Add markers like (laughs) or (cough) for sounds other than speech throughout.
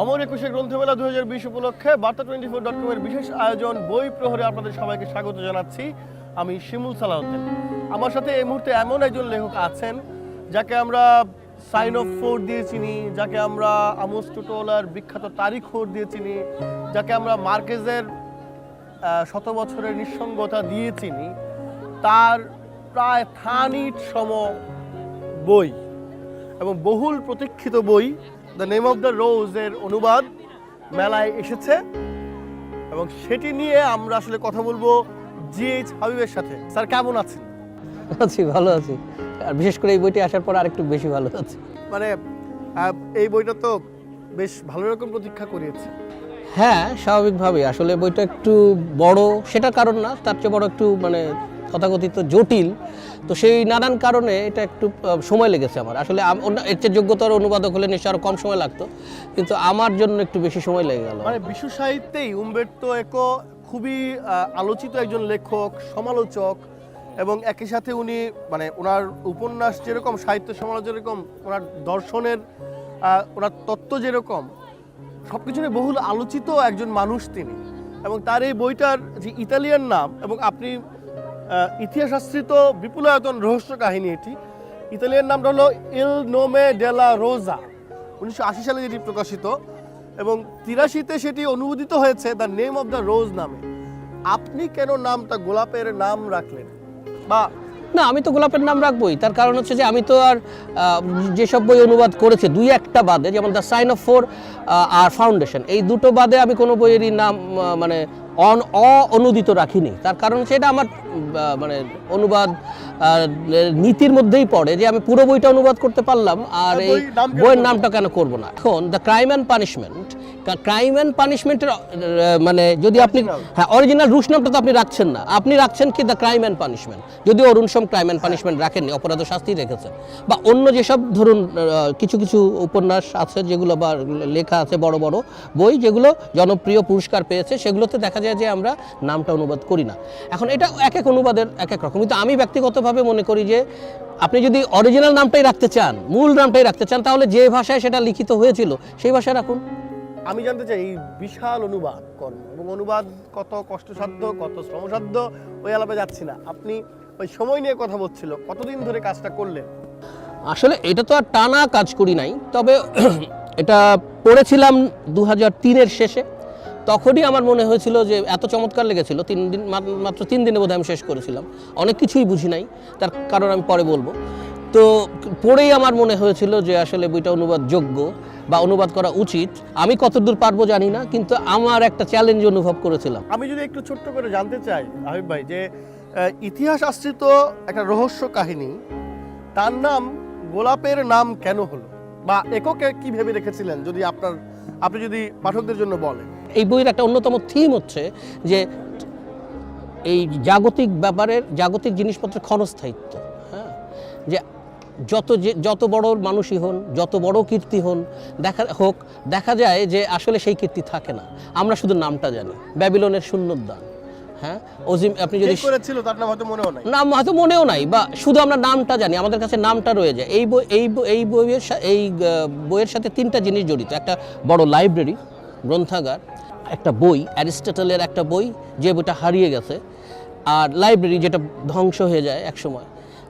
অমর একুশে গ্রন্থমেলা দু হাজার বিশ উপলক্ষে বার্তা টোয়েন্টি ফোর ডট কমের বিশেষ আয়োজন, বই প্রহরে আপনাদের সবাইকে স্বাগত জানাচ্ছি। আমি শিমুল সালাউদ্দিন। আমার সাথে এই মুহূর্তে এমন একজন লেখক আছেন, যাকে আমরা সাইন অফ ফোর দিয়ে চিনি, যাকে আমরা আমোস টুটোলার বিখ্যাত তারিখ ফোর দিয়ে চিনি, যাকে আমরা মার্কেজের শত বছরের নিঃসঙ্গতা দিয়ে চিনি। তার প্রায় থানিট সম বই এবং বহুল প্রতীক্ষিত বই the name of the rose এর অনুবাদ মেলায় এসেছে। এবং সেটি নিয়ে আমরা আসলে কথা বলব জিএইচ হাবিবের সাথে। স্যার কেমন আছেন? আছি ভালো আছি। আর বিশেষ করে এই বইটি আসার পর আরেকটু বেশি ভালো আছি। মানে এই বইটা তো বেশ ভালো রকম প্রতীক্ষা করিয়েছে। হ্যাঁ স্বাভাবিকভাবেই। আসলে বইটা একটু বড় সেটা কারণ না তার চেয়ে বড় একটু মানে তথাকথিত জটিল, তো সেই নানান কারণে এটা একটু সময় লেগেছে আমার। আসলে এর চেয়ে যোগ্যতর অনুবাদক হলে নিশ্চয় আরও কম সময় লাগতো, কিন্তু আমার জন্য একটু বেশি সময় লেগে গেল। মানে বিশ্ব সাহিত্যেই উম্বের্তো একো খুবই আলোচিত একজন লেখক, সমালোচক, এবং একই সাথে উনি মানে ওনার উপন্যাস যেরকম, সাহিত্য সমালোচনা যেরকম, ওনার দর্শনের ওনার তত্ত্ব যেরকম সব কিছু নিয়ে বহুল আলোচিত একজন মানুষ তিনি। এবং তার এই বইটার যে ইতালিয়ান নাম, এবং আপনি আহ, ইতিহাস আশ্রিত বিপুলায়তন রহস্য কাহিনী এটি। ইতালিয়ান নামটা হলো ইল নোমে ডেলা রোজা উনিশশো আশি সালে যেটি প্রকাশিত। এবং তিরাশিতে সেটি অনুমোদিত হয়েছে the name of the rose নামে। আপনি কেন নামটা গোলাপের নাম রাখলেন? বা না আমি তো গোলাপের নাম রাখবোই। তার কারণ হচ্ছে যে আমি তো আর যেসব বই অনুবাদ করেছে দুই একটা বাদে যেমন দ্য সাইন অফ ফোর আর ফাউন্ডেশন এই দুটো বাদে আমি কোনো বইয়েরই নাম মানে অন অনুদিত রাখিনি। তার কারণ হচ্ছে এটা আমার মানে অনুবাদ নীতির মধ্যেই পড়ে যে আমি পুরো বইটা অনুবাদ করতে পারলাম আর আর এই বইয়ের নামটা কেন করব না? এখন the crime and punishment crime and পানিশমেন্টের মানে যদি আপনি হ্যাঁ অরিজিনাল রুশ নামটা তো আপনি রাখছেন না। আপনি রাখছেন কি দ্য ক্রাইম অ্যান্ড পানিশমেন্ট যদি Arun Som crime and punishment রাখেননি অপরাধ শাস্তি রেখেছেন। বা অন্য যেসব ধরুন কিছু কিছু উপন্যাস আছে যেগুলো বা লেখা আছে বড় বড় বই যেগুলো জনপ্রিয় পুরস্কার পেয়েছে সেগুলোতে দেখা যায় যে আমরা নামটা অনুবাদ করি না। এখন এটা এক এক অনুবাদের এক এক রকম। কিন্তু আমি ব্যক্তিগতভাবে মনে করি যে আপনি যদি অরিজিনাল নামটাই রাখতে চান মূল নামটাই রাখতে চান তাহলে যে ভাষায় সেটা লিখিত হয়েছিল সেই ভাষায় রাখুন। আমি জানতে চাই, এই বিশাল অনুবাদ কর্ম এবং অনুবাদ কত কষ্টসাধ্য, কত শ্রমসাধ্য, ওই আলাপে যাচ্ছি না। আপনি ওই সময় নিয়ে কথা বলছিল, কতদিন ধরে কাজটা করলেন? আসলে এটা তো আর টানা কাজ করি নাই, তবে (clears throat) এটা পড়েছিলাম দু হাজার তিনের শেষে। তখনই আমার মনে হয়েছিল যে এত চমৎকার লেগেছিল, তিন দিন, মাত্র তিন দিনে বোধহয় আমি শেষ করেছিলাম। অনেক কিছুই বুঝি নাই, তার কারণ আমি পরে বলব। তো পড়েই আমার মনে হয়েছিল যে আসলে বইটা অনুবাদ যোগ্য বা অনুবাদ করা উচিত। আমি কতদূর পারব জানি না কিন্তু আমার একটা চ্যালেঞ্জ অনুভব করেছিলাম। আমি যদি একটু ছোট্ট করে জানতে চাই হাবিব ভাই যে ইতিহাস আশ্রিত একটা রহস্য কাহিনী তার নাম গোলাপের নাম কেন হলো? বা এককে কি ভেবে রেখেছিলেন যদি আপনার আপনি যদি পাঠকদের জন্য বলেন? এই বইয়ের একটা অন্যতম থিম হচ্ছে যে এই জাগতিক ব্যাপারের জাগতিক জিনিসপত্রের ক্ষণস্থায়িত্ব হ্যাঁ? যে যত যে যত বড় মানুষই হন যত বড় কীর্তি হন দেখা হোক দেখা যায় যে আসলে সেই কীর্তি থাকে না। আমরা শুধু নামটা জানি ব্যাবিলনের শূন্যদান হ্যাঁ? আপনি যদি করেছিল তার নাম হয়তো মনেও নাই। নাম হয়তো মনেও নাই বা শুধু আমরা নামটা জানি আমাদের কাছে নামটা রয়ে যায়। এই বই এই এই বইয়ের এই বইয়ের সাথে তিনটা জিনিস জড়িত একটা বড় লাইব্রেরি গ্রন্থাগার একটা বই অ্যারিস্টটলের একটা বই যে বইটা হারিয়ে গেছে আর লাইব্রেরি যেটা ধ্বংস হয়ে যায় একসময়।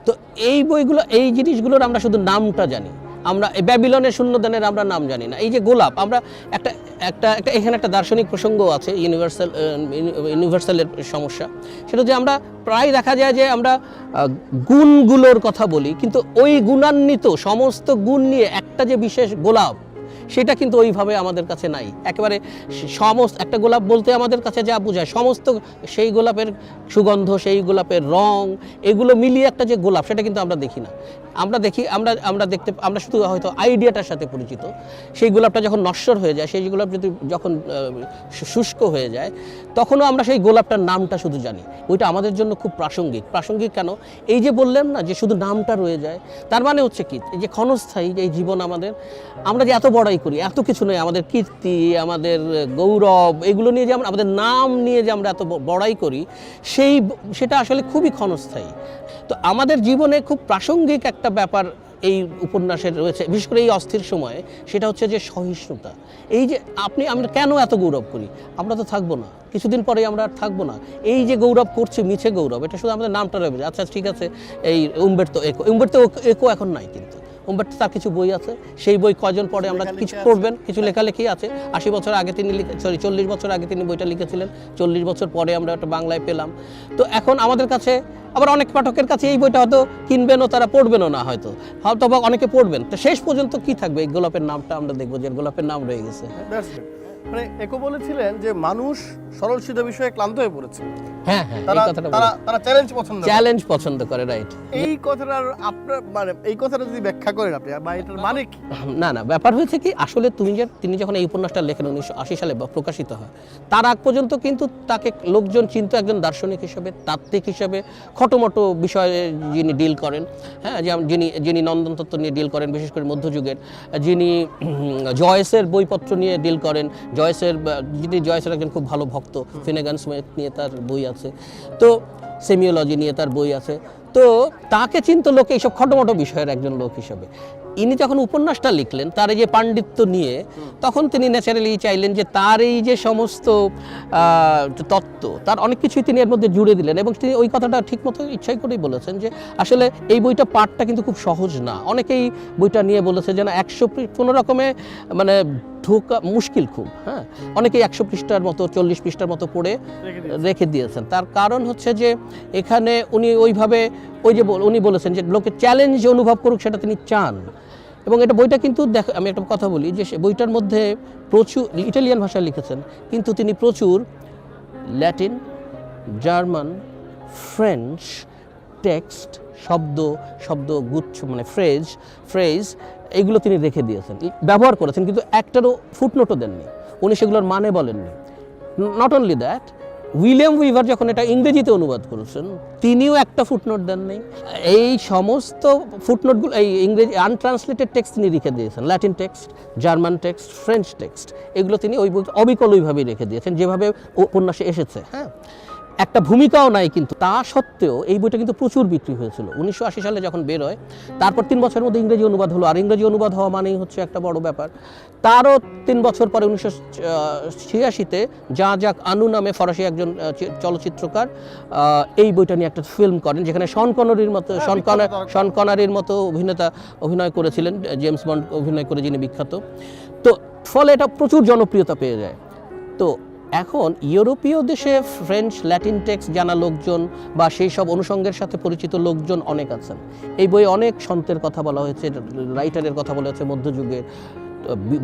তো এই বইগুলো, এই জিনিসগুলোর আমরা শুধু নামটা জানি। আমরা এই ব্যাবিলনের শূন্যদানের আমরা নাম জানি না। এই যে গোলাপ, আমরা একটা একটা একটা, এখানে একটা দার্শনিক প্রসঙ্গ আছে ইউনিভার্সাল ইউনিভার্সালের সমস্যা। সেটা যে আমরা প্রায় দেখা যায় যে আমরা গুণগুলোর কথা বলি, কিন্তু ওই গুণান্বিত সমস্ত গুণ নিয়ে একটা যে বিশেষ গোলাপ সেটা কিন্তু ওইভাবে আমাদের কাছে নাই। একেবারে সমস্ত, একটা গোলাপ বলতে আমাদের কাছে যা বোঝায়, সমস্ত সেই গোলাপের সুগন্ধ, সেই গোলাপের রং, এগুলো মিলিয়ে একটা যে গোলাপ, সেটা কিন্তু আমরা দেখি না। আমরা দেখি, আমরা আমরা দেখতে, আমরা শুধু হয়তো আইডিয়াটার সাথে পরিচিত। সেই গোলাপটা যখন নশ্বর হয়ে যায়, সেই গোলাপ যদি যখন শুষ্ক হয়ে যায়, তখনও আমরা সেই গোলাপটার নামটা শুধু জানি। ওইটা আমাদের জন্য খুব প্রাসঙ্গিক। প্রাসঙ্গিক কেন? এই যে বললেন না যে শুধু নামটা রয়ে যায়, তার মানে হচ্ছে কি, এই যে ক্ষণস্থায়ী যে জীবন আমাদের, আমরা যে এত বড়াই করি, এত কিছু নয়, আমাদের কীর্তি, আমাদের গৌরব, এগুলো নিয়ে যে আমরা, আমাদের নাম নিয়ে যে আমরা এত বড়াই করি, সেই সেটা আসলে খুবই ক্ষণস্থায়ী। তো আমাদের জীবনে খুব প্রাসঙ্গিক একটা ব্যাপার এই উপন্যাসের রয়েছে, বিশেষ করে এই অস্থির সময়ে, সেটা হচ্ছে যে সহিষ্ণুতা। এই যে আপনি, আমরা কেন এত গৌরব করি? আমরা তো থাকব না। কিছুদিন পরে আমরা আর থাকব না। এই যে গৌরব করছে, মিছে গৌরব, এটা শুধু আমাদের নামটা রয়েছে আচ্ছা ঠিক আছে, এই উম্বের তো এক একো, উম্বেরতো একো এখন নাই কিন্তু। উম্বেরতো তার কিছু বই আছে। সেই বই কজন পরে আমরা কিছু। পড়বেন কিছু লেখালেখি আছে। আশি বছর আগে তিনি লিখে সরি চল্লিশ বছর আগে তিনি বইটা লিখেছিলেন। চল্লিশ বছর পরে আমরা একটা বাংলায় পেলাম। তো এখন আমাদের কাছে আবার অনেক পাঠকের কাছে এই বইটা হয়তো কিনবেনও তারা পড়বেনও না হয়তো। হয়তো বা অনেকে পড়বেন। তো শেষ পর্যন্ত কি থাকবে? এই গোলাপের নামটা আমরা দেখব যে গোলাপের নাম রয়ে গেছে. মানে একো বলেছিলেন যে মানুষ সরল সিধা বিষয়ে ক্লান্ত হয়ে পড়েছে। হ্যাঁ হ্যাঁ এই তারা কথাটা তারা তারা চ্যালেঞ্জ পছন্দ চ্যালেঞ্জ পছন্দ করে রাইট এই কথাটার আপনার মানে এই কথাটা যদি ব্যাখ্যা করেন আপনি বা এটার মানে কি? না না ব্যাপার হয়েছে কি আসলে তুমি যে তিনি যখন এই উপন্যাসটা লেখেন উনিশশো আশি সালে বা প্রকাশিত হয় তার আগ পর্যন্ত কিন্তু তাকে লোকজন চিন্ত একজন দার্শনিক হিসেবে তাত্ত্বিক হিসেবে খটোমটো বিষয়ে যিনি ডিল করেন হ্যাঁ যেমন যিনি যিনি নন্দন তত্ত্ব নিয়ে ডিল করেন বিশেষ করে মধ্যযুগের যিনি জয়েসের বইপত্র নিয়ে ডিল করেন জয়েসের যিনি জয়েসের একজন খুব ভালো ভক্ত, ফিনেগান স্মিথ নিয়ে তার বই আছে। তো সেমিওলজি নিয়ে তার বই আছে। তো তাকে চিন্ত লোক এইসব খটোমটো বিষয়ের একজন লোক হিসেবে। ইনি যখন উপন্যাসটা লিখলেন, তার এই যে পাণ্ডিত্য নিয়ে, তখন তিনি ন্যাচারালি চাইলেন যে তার এই যে সমস্ত তত্ত্ব, তার অনেক কিছুই তিনি এর মধ্যে জুড়ে দিলেন এবং তিনি ওই কথাটা ঠিকমতো ইচ্ছাই করেই বলেছেন যে, আসলে এই বইটা পাঠটা কিন্তু খুব সহজ না। অনেকেই বইটা নিয়ে বলেছে যেন একশো কোনো রকমে মানে ঢোকা মুশকিল খুব হ্যাঁ? অনেকেই একশো পৃষ্ঠার মতো চল্লিশ পৃষ্ঠার মতো পড়ে রেখে দিয়েছেন। তার কারণ হচ্ছে যে এখানে উনি ওইভাবে ওই যে উনি বলেছেন যে লোকে চ্যালেঞ্জ অনুভব করুক সেটা তিনি চান। এবং এটা বইটা কিন্তু দেখ আমি একটা কথা বলি যে সে বইটার মধ্যে প্রচুর ইটালিয়ান ভাষায় লিখেছেন কিন্তু তিনি প্রচুর ল্যাটিন জার্মান ফ্রেঞ্চ টেক্সট শব্দ শব্দ গুচ্ছ মানে ফ্রেজ ফ্রেজ এগুলো তিনি রেখে দিয়েছেন। ব্যবহার করেছেন, কিন্তু একটারও ফুটনোটও দেননি। উনি সেগুলোর মানে বলেননি। Not only that William Weaver যখন এটা ইংরেজিতে অনুবাদ করেছেন, তিনিও একটা ফুটনোট দেননি। এই সমস্ত ফুটনোটগুলো এই ইংরেজি আনট্রান্সলেটেড টেক্সট তিনি রেখে দিয়েছেন। Latin text German text French text এগুলো তিনি ওই অবিকল ওইভাবেই রেখে দিয়েছেন, যেভাবে উপন্যাসে এসেছে। হ্যাঁ? একটা ভূমিকাও নাই কিন্তু। তা সত্ত্বেও এই বইটা কিন্তু প্রচুর বিক্রি হয়েছিল। উনিশশো আশি সালে যখন বের হয় তারপর তিন বছরের মধ্যে ইংরেজি অনুবাদ হলো। আর ইংরেজি অনুবাদ হওয়া মানেই হচ্ছে একটা বড় ব্যাপার। তারও তিন বছর পরে উনিশশো ছিয়াশিতে যা যাক আনু নামে ফরাসি একজন চলচ্চিত্রকার এই বইটা নিয়ে একটা ফিল্ম করেন যেখানে শন কনরির মতো হ্যাঁ, শন বিখ্যাত। কনার শন কনারির মতো অভিনেতা অভিনয় করেছিলেন জেমস বন্ড অভিনয় করে যিনি বিখ্যাত। তো ফলে এটা প্রচুর জনপ্রিয়তা পেয়ে যায়। তো এখন ইউরোপীয় দেশে ফ্রেঞ্চ ল্যাটিন টেক্সট জানা লোকজন বা সেই সব অনুষঙ্গের সাথে পরিচিত লোকজন অনেক আছেন। এই বই অনেক সন্তের কথা বলা হয়েছে রাইটারের কথা বলা হয়েছে মধ্যযুগের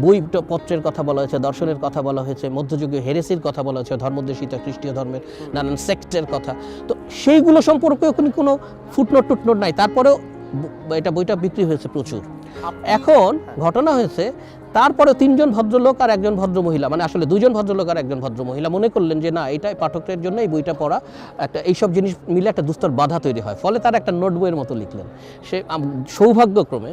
বই পত্রের কথা বলা হয়েছে দর্শনের কথা বলা হয়েছে মধ্যযুগীয় হেরেসির কথা বলা হয়েছে ধর্মদেশিতা খ্রিস্টীয় ধর্মের নানান সেক্টের কথা। তো সেইগুলো সম্পর্কে কোনো কোনো ফুটনোট টুটনোট নাই। তারপরেও এটা বইটা বিক্রি হয়েছে প্রচুর। এখন ঘটনা হয়েছে তারপরে তিনজন ভদ্রলোক আর একজন ভদ্র মহিলা মানে আসলে দুজন ভদ্রলোক আর একজন ভদ্র মহিলা মনে করলেন যে না, এটাই পাঠকের জন্য এই বইটা পড়া একটা, এইসব জিনিস মিলে একটা দুস্তর বাধা তৈরি হয়। ফলে তারা একটা নোট বইয়ের মতো লিখলেন। সে সৌভাগ্যক্রমে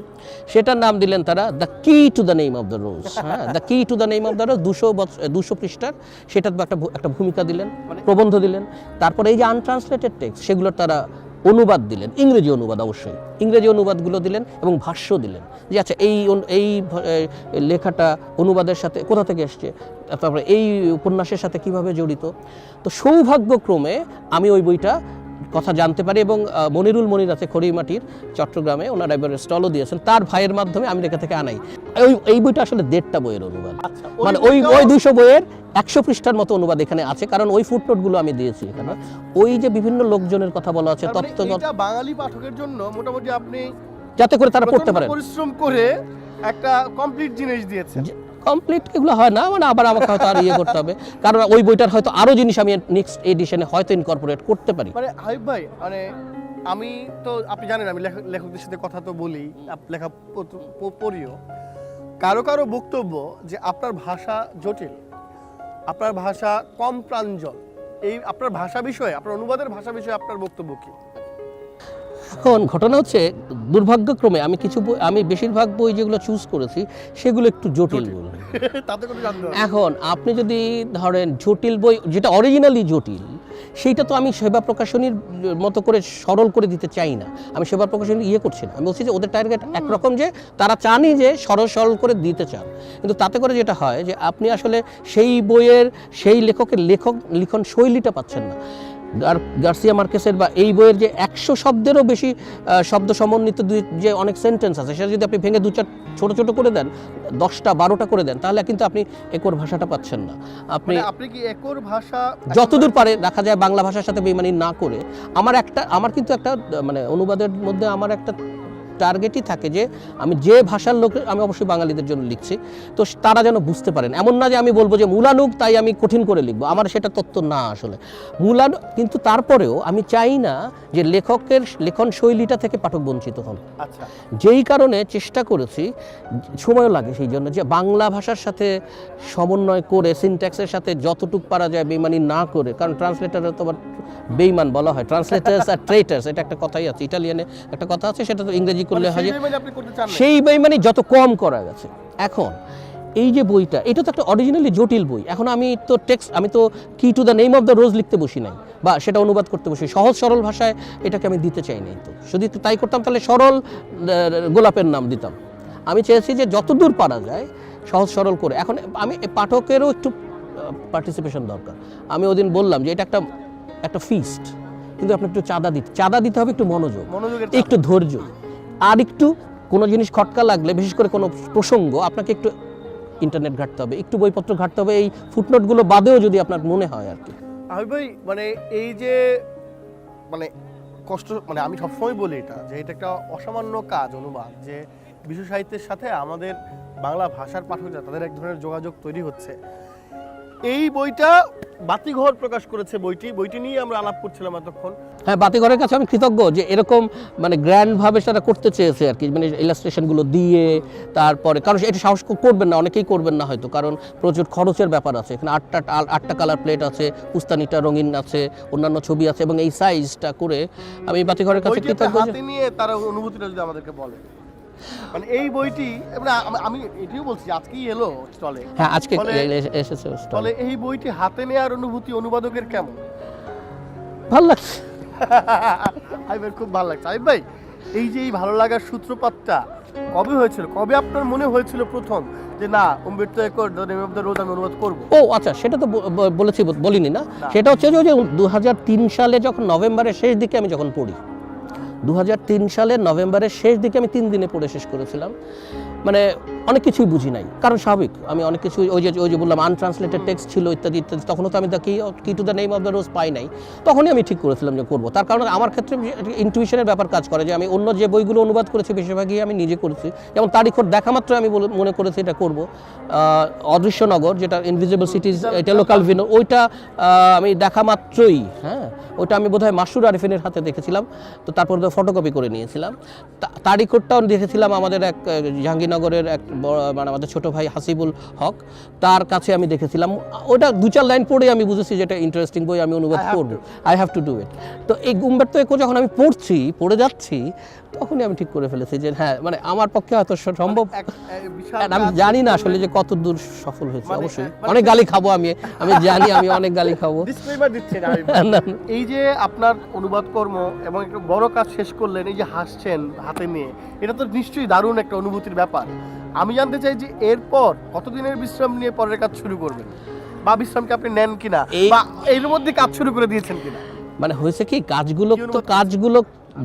সেটার নাম দিলেন তারা the key to the name of the rose হ্যাঁ the key to the name of the rose দুশো দুশো পৃষ্ঠার, সেটার একটা একটা ভূমিকা দিলেন, প্রবন্ধ দিলেন। তারপরে এই যে আনট্রান্সলেটেড টেক্সট সেগুলোর তারা অনুবাদ দিলেন, ইংরেজি অনুবাদ অবশ্যই। ইংরেজি অনুবাদগুলো দিলেন এবং ভাষ্য দিলেন যে আচ্ছা এই এই লেখাটা অনুবাদের সাথে কোথা থেকে এসছে? তারপরে এই উপন্যাসের সাথে কীভাবে জড়িত? তো সৌভাগ্যক্রমে আমি ওই বইটা কথা জানতে পারি এবং মনিরুল মনির আছে খড়িমাটির চট্টগ্রামে। ওনারা এবার স্টলও দিয়েছেন। তার ভাইয়ের মাধ্যমে আমেরিকা থেকে আনাই। ওই এই বইটা আসলে দেড়টা বইয়ের অনুবাদ। আচ্ছা, মানে ওই ওই দুশো বইয়ের একশো পৃষ্ঠার মতো অনুবাদ এখানে আছে কারণ ওই ফুটনোটগুলো আমি দিয়েছি এখানে। ওই যে বিভিন্ন লোকজনের কথা বলা আছে তত্ত্বগত বাঙালি পাঠকের জন্য মোটামুটি আপনি যাতে করে তারা পড়তে পারেন। পরিশ্রম করে একটা কমপ্লিট জিনিস দিয়েছেন। কমপ্লিট এগুলো হয় না মানে আবার আমাকে হয়তো আর ইয়ে করতে হবে। কারণ ওই বইটার হয়তো আরও জিনিস আমি নেক্সট এডিশনে হয়তো ইনকর্পোরেট করতে পারি। মানে হাবিব ভাই মানে আমি তো, আপনি জানেন আমি লেখক- লেখকদের সাথে কথা তো বলি লেখা পড়িও। কারও কারও বক্তব্য যে আপনার ভাষা জটিল, আপনার ভাষা কম প্রাঞ্জল, এই আপনার ভাষা বিষয়ে, আপনার অনুবাদের ভাষা বিষয়ে আপনার বক্তব্য কি? এখন ঘটনা হচ্ছে দুর্ভাগ্যক্রমে আমি কিছু বই আমি বেশিরভাগ বই যেগুলো চুজ করেছি সেগুলো একটু জটিল। (laughs) এখন আপনি যদি ধরেন জটিল বই যেটা অরিজিনালি জটিল সেইটা তো আমি সেবা প্রকাশনীর মতো করে সরল করে দিতে চাই না। আমি সেবা প্রকাশনী ইয়ে করছি না। আমি বলছি যে ওদের টার্গেট একরকম যে তারা চানই যে সরল সরল করে দিতে চান। কিন্তু তাতে করে যেটা হয় যে আপনি আসলে সেই বইয়ের সেই লেখকের লেখক লিখন শৈলীটা পাচ্ছেন না। গার্সিয়া মার্কেসের বা এই বইয়ের যে একশো শব্দেরও বেশি শব্দ সমন্বিত দুই যে অনেক সেন্টেন্স আছে সেটা যদি আপনি ভেঙে দু চার ছোটো ছোটো করে দেন দশটা বারোটা করে দেন তাহলে কিন্তু আপনি একর ভাষাটা পাচ্ছেন না। আপনি মানে আপনি কি একর ভাষা যতদূর পারে দেখা যায় বাংলা ভাষার সাথে বেমানি না করে আমার একটা আমার কিন্তু একটা মানে অনুবাদের মধ্যে আমার একটা টার্গেটই থাকে যে আমি যে ভাষার লোক আমি অবশ্যই বাঙালিদের জন্য লিখছি। তো তারা যেন বুঝতে পারেন। এমন না যে আমি বলব যে মূলানুগ তাই আমি কঠিন করে লিখব। আমার সেটা তত্ত্ব না আসলে। মূলানু কিন্তু তারপরেও আমি চাই না যে লেখকের লেখন শৈলীটা থেকে পাঠক বঞ্চিত হন। আচ্ছা। যেই কারণে চেষ্টা করেছি সময়ও লাগে সেই জন্য যে বাংলা ভাষার সাথে সমন্বয় করে সিনট্যাক্সের সাথে যতটুক পারা যায় বেইমানি না করে কারণ ট্রান্সলেটারে তো আবার বেইমান বলা হয়। ট্রান্সলেটার্স আর ট্রেটার্স এটা একটা কথাই আছে। ইটালিয়ানে একটা কথা আছে সেটা তো ইংরেজি করলে মানে হয় সেই বেইমানি যত কম করা গেছে। এখন এই যে বইটা এটা তো একটা অরিজিনালি জটিল বই। এখন আমি তো টেক্সট আমি তো key to the name of the rose লিখতে বসি নাই বা সেটা অনুবাদ করতে বসি সহজ সরল ভাষায় এটাকে আমি দিতে চাই নাই তো। যদি তাই করতাম তাহলে সরল গোলাপের নাম দিতাম। আমি চেয়েছি যে যতদূর পারা যায় সহজ সরল করে। এখন আমি পাঠকেরও একটু পার্টিসিপেশন দরকার। আমি ওদিন বললাম যে এটা একটা একটা ফিস্ট কিন্তু আপনি একটু চাঁদা দিতে চাঁদা দিতে হবে একটু মনোযোগ। একটু ধৈর্য। আর একটু কোনো জিনিস খটকা লাগলে, বিশেষ করে কোনো প্রসঙ্গ, আপনাকে একটু ইন্টারনেট ঘাটতে হবে, একটু বইপত্র ঘাটতে হবে, এই ফুটনোটগুলো বাদেও যদি আপনার মনে হয় আর কি। আমি ভাই মানে এই যে মানে কষ্ট মানে আমি সবসময় বলি এটা, যে এটা একটা অসামান্য কাজ, অনুবাদ, যে বিশ্ব সাহিত্যের সাথে আমাদের বাংলা ভাষার পাঠকরা তাদের এক ধরনের যোগাযোগ তৈরি হচ্ছে। এই বইটা বাতিঘর প্রকাশ করেছে বইটি। বইটি নিয়ে আমরা আলাপ করছিলাম এতক্ষণ। হ্যাঁ বাতিঘরের কাছে আমি কৃতজ্ঞ যে এরকম মানে গ্র্যান্ডভাবে সেটা করতে চেয়েছে আর কি মানে ইলাস্ট্রেশনগুলো দিয়ে তারপরে কারণ এটা সাহস করবেন না অনেকেই করবেন না হয়তো কারণ প্রচুর খরচের ব্যাপার আছে। এখানে আটটা আটটা কালার প্লেট আছে পুস্তানিটা রঙিন আছে অন্যান্য ছবি আছে এবং এই সাইজটা করে আমি বাতিঘরের কাছে কৃতজ্ঞ নিয়ে তার অনুভূতিটা যদি আমাদেরকে বলে। মানে এই বইটি মানে আমি এটিও বলছি আজকেই এলো স্টলে। হ্যাঁ আজকে এসেছে। ফলে এই বইটি হাতে নেওয়ার অনুভূতি অনুবাদকের কেমন? ভালো লাগছে আইবের খুব ভালো লাগছে। আইব ভাই এই যে এই ভালো লাগার সূত্রপাতটা কবে হয়েছিল? কবে আপনার মনে হয়েছিল প্রথম যে না Umberto acre the name of the rose আমি অনুবাদ করব? ও আচ্ছা সেটা তো বলেছি বলিনি না। সেটা হচ্ছে যে দু হাজার তিন সালে যখন নভেম্বরের শেষ দিকে আমি যখন পড়ি দু সালের নভেম্বরের শেষ দিকে আমি তিন দিনে পড়ে শেষ করেছিলাম। মানে অনেক কিছুই বুঝি নাই। কারণ স্বাভাবিক আমি অনেক কিছু ওই যে ওই যে বললাম আনট্রান্সলেটেড টেক্সট ছিল ইত্যাদি ইত্যাদি তখনও তো আমি the key key to the name of the rose পাই নাই। তখনই আমি ঠিক করেছিলাম যে করব। তার কারণে আমার ক্ষেত্রে ইনটিউশনের ব্যাপার কাজ করে যে আমি অন্য যে বইগুলো অনুবাদ করেছি বেশিরভাগই আমি নিজে করেছি। যেমন তারিখর দেখা মাত্র আমি মনে করেছি এটা করব। অদৃশ্যনগর যেটা ইনভিজিবল সিটিজ এটা লোকাল ভিনো ওইটা আমি দেখা মাত্রই হ্যাঁ ওইটা আমি বোধহয় মাসুর আরিফিনের হাতে দেখেছিলাম। তো তারপর ফটোকপি করে নিয়েছিলাম। তারিখরটাও দেখেছিলাম আমাদের এক জাহাঙ্গীরনগরের এক মানে আমাদের ছোট ভাই হাসিবুল হক তার কাছে আমি দেখেছিলাম। ওটা দু চার লাইন পড়ে আমি বুঝেছি যে এটা ইন্টারেস্টিং বই আমি অনুবাদ করব। I have to do it তো এই গুম্বার্তো একো যখন আমি পড়ছি পড়ে যাচ্ছি তখনই আমি ঠিক করে ফেলেছি যে হ্যাঁ মানে আমার পক্ষে হয়তো সম্ভব। আর আমি জানি না আসলে যে কত দূর সফল হয়েছে মানে- অবশ্যই। মানে- অনেক গালি খাব আমি আমি জানি আমি অনেক গালি খাব। (laughs) (laughs) এই যে আপনার অনুবাদ কর্ম এবং একটা বড় কাজ শেষ করলেন এই যে হাসছেন হাতে নিয়ে এটা তো নিশ্চয়ই দারুণ একটা অনুভূতির ব্যাপার। আমি জানতে চাই যে এরপর কতদিনের বিশ্রাম নিয়ে পরের কাজ শুরু করবেন? বা বিশ্রামকে আপনি নেন কিনা? বা এর মধ্যে কাজ শুরু করে দিয়েছেন কিনা? মানে হয়েছে কি কাজগুলো তো? কাজগুলো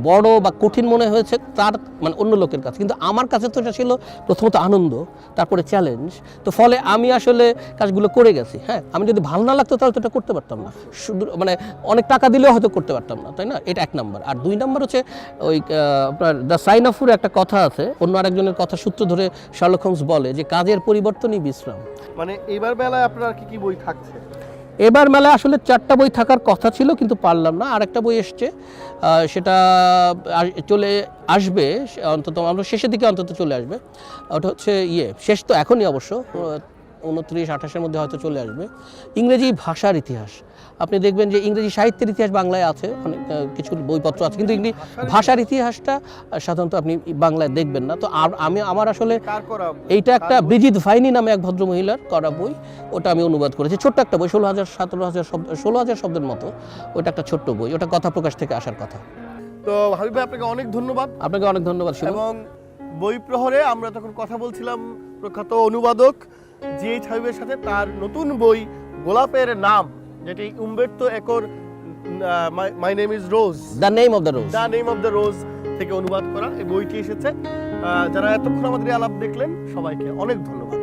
বড় বা কঠিন মনে হয়েছে তার মানে অন্য লোকের কাছে। কিন্তু আমার কাছে তো এটা ছিল প্রথমত আনন্দ, তারপরে চ্যালেঞ্জ তো ফলে আমি আসলে কাজগুলো করে গেছি হ্যাঁ? আমি যদি ভালো না লাগতো তাহলে তো এটা করতে পারতাম না। শুধু মানে অনেক টাকা দিলেও হয়তো করতে পারতাম না, তাই না? এটা এক নাম্বার। আর দুই নাম্বার হচ্ছে ওই আপনার দ্য সাইন অফুর একটা কথা আছে, অন্য আরেকজনের কথা সূত্র ধরে শার্লক হোমস বলে যে, কাজের পরিবর্তনই বিশ্রাম। মানে এবার বেলায় আপনার কি কি বই থাকছে? এবার মেলায় আসলে চারটা বই থাকার কথা ছিল, কিন্তু পারলাম না। আরেকটা বই এসছে সেটা চলে আসবে, অন্তত আমরা শেষের দিকে অন্তত চলে আসবে। ওটা হচ্ছে ইয়ে শেষ তো এখনই অবশ্য, উনত্রিশ, আঠাশের মধ্যে হয়তো চলে আসবে। ইংরেজি ভাষার ইতিহাস। আপনি দেখবেন যে ইংরেজি সাহিত্যের ইতিহাস বাংলায় আছে অনেক কিছু বইপত্র আছে কিন্তু ইংরেজি ভাষার ইতিহাসটা সাধারণত আপনি বাংলায় দেখবেন না। তো আর আমি আমার আসলে এইটা একটা ব্রিজিত ভাইনি নামে এক ভদ্র মহিলার করা বই ওটা আমি অনুবাদ করেছি। ছোট্ট একটা বই ষোলো হাজার সতেরো হাজার শব্দ ষোলো হাজার শব্দের মতো ওটা একটা ছোট্ট বই ওটা কথা প্রকাশ থেকে আসার কথা। তো হাবিব ভাই আপনাকে অনেক ধন্যবাদ। আপনাকে অনেক ধন্যবাদ এবং বই প্রহরে আমরা তখন কথা বলছিলাম প্রখ্যাত অনুবাদক জি এইচ হাবিবের সাথে তার নতুন বই গোলাপের নাম। যেটি Umberto acre my name is rose the name of the rose the name of the rose থেকে অনুবাদ করা এই বইটি এসেছে। যারা এতক্ষণ আমাদের আলাপ দেখলেন সবাইকে অনেক ধন্যবাদ।